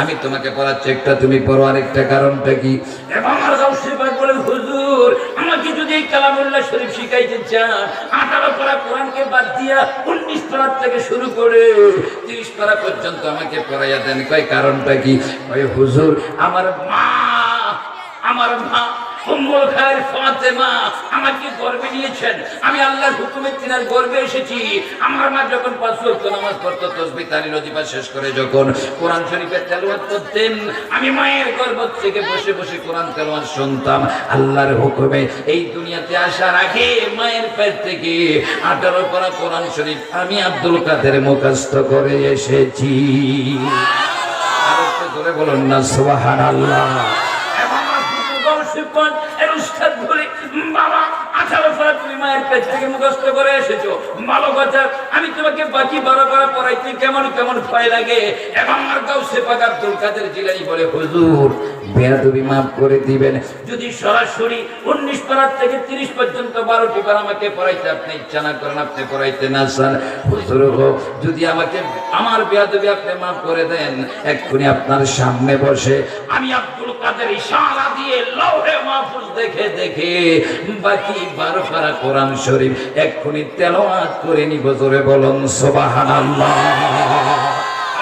আমি তোমাকে পড়াচ্ছি একটা, তুমি পড়ো আরেকটা, কারণটা কি? হুজুর, আমাকে যদি শরীফ শিখাইতে চান কোরআনকে বাদ দিয়া থেকে শুরু করে পর্যন্ত আমাকে পড়াইয়া দেন। কয় কারণটা কি? হুজুর, আমার মা আমার মা আল্লাহর হুকুমে শুনতাম। আল্লাহর হুকুমে এই দুনিয়াতে আসার আগে মায়ের পেট থেকে আঠারো পারা কোরআন শরীফ আমি আব্দুল কাদের মুখস্থ করে এসেছি। আর একটু জোরে বলুন না, সুবহানাল্লাহ এবং আমার ফুটু গৌসিপন এর উস্তাদ বলে বাবা আঠারো সাল তুমি মায়ের পেট থেকে মুখস্থ করে এসেছ। ভালো কথা আমি তোমাকে বাকি বারো করা পড়াইতে কেমন কেমন ভয় লাগে। এবং আমার গাউসে পাক আব্দুল কাদের বলে হুজুর বেয়াদবি মাফ করে দিবেন। যদি সরাসরি উনিশ পারার থেকে তিরিশ পর্যন্ত বারোটি বার আমাকে পড়াইতে আপনি ইচ্ছা না করেন আপনি পড়াইতে না চান। হুজুর গো, যদি আমাকে আমার বেয়াদবি আপনি মাফ করে দেন এক্ষুনি আপনার সামনে বসে আমি আব্দুল কাদের ইশারা দিয়ে লৌহে মাহফুজ দেখে দেখে বাকি কোরআন শরীফ এক্ষুনি করে নিব, জোরে বলুন, সুবহানাল্লাহ।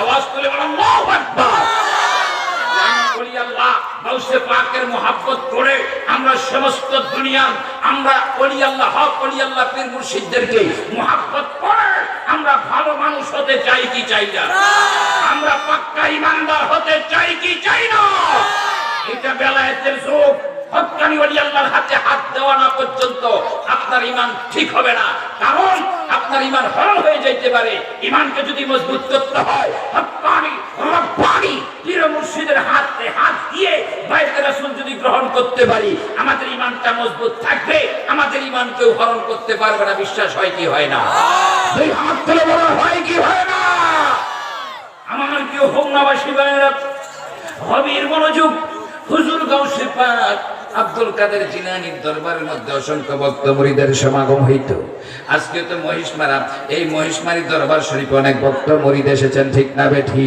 আওয়াজ বলুন, আল্লাহু আকবার। ওলি আল্লাহ পাকের করে আমরা সমস্ত দুনিয়ার, আমরা ওলি আল্লাহ হক ওলি আল্লাহ পীর মুর্শিদদেরকে করে আমরা ভালো মানুষ হতে চাই কি চাই না? আমরা পাক্কা ইমানদার হতে চাই কি চাই না এটা বেলায়েতের যুগ ওলি আল্লাহর হাতে হাত দেওয়া না পর্যন্ত আপনার ইমান ঠিক হবে না। কারণ আপনার ইমান হরণ হয়ে যাইতে পারে। ইমানকে যদি মজবুত করতে হয়, হক্কানি, রব্বানি, পীর মুর্শিদের হাতে হাত দিয়ে বাইতে রাসূল যদি গ্রহণ করতে পারি, আমাদের ইমানটা মজবুত থাকবে। আমাদের ইমানকেও হরণ করতে পারবে না। বিশ্বাস হয় কি হয় না? দুই হাত তুলে বলা, হয় কি হয় না? আমার কেউ হোমনাবাসী ভাইয়েরা, হবির মনোযোগ হুজুর গাউসে পাক আব্দুল কাদের জিলানির দরবারের মধ্যে অসংখ্য ভক্ত মরিদের সমাগম হইত। আজকে তো মহিষমারা, এই মহিষমারি দরবার শরীফ অনেক ভক্ত মরিদ এসেছেন, ঠিক না বেঠি?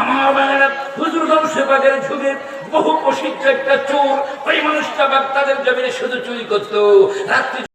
আমার বাংলা হুজুর গাউসে পাকের যুগে বহু প্রসিদ্ধ একটা চোর, ওই মানুষটা বাগদাদের জমিনে শুধু চুরি করতো। রাত্রি